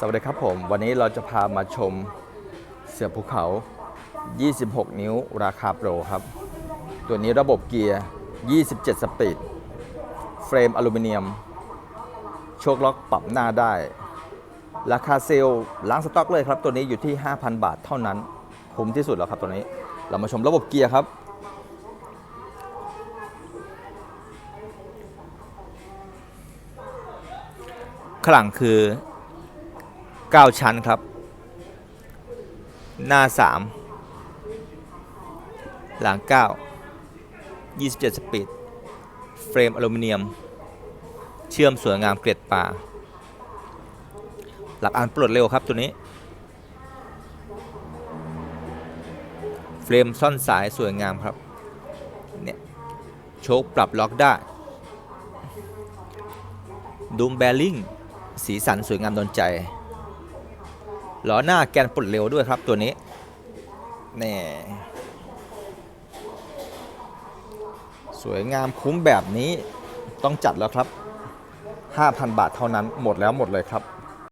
สวัสดีครับผม วันนี้เราจะพามาชมเสือภูเขา 26 นิ้วราคาโปรครับ ตัวนี้ระบบเกียร์ 27 สปีด เฟรมอลูมิเนียม โชคล็อกปรับหน้าได้ ราคาเซลล์ล้างสต็อกเลยครับ ตัวนี้อยู่ที่ 5,000 บาทเท่านั้น คุ้มที่สุดแล้วครับตัวนี้ เรามาชมระบบเกียร์ครับขลังคือ 9 ชั้นครับ หน้า 3 หลัง 9 27 สปีด เฟรมอลูมิเนียม เชื่อมสวยงามเกล็ดปลาหลักอ่านปลดเร็วครับตัวนี้ เฟรมซ่อนสายสวยงามครับ เนี่ยโชคปรับล็อกได้ดูมแบริ่งสีสันสวยงามโดนใจ ล้อหน้าแกนปลดเร็วด้วยครับตัวนี้นี่สวยงามคุ้มแบบนี้ต้องจัดแล้วครับ 5,000 บาทเท่านั้นหมดแล้วหมดเลยครับ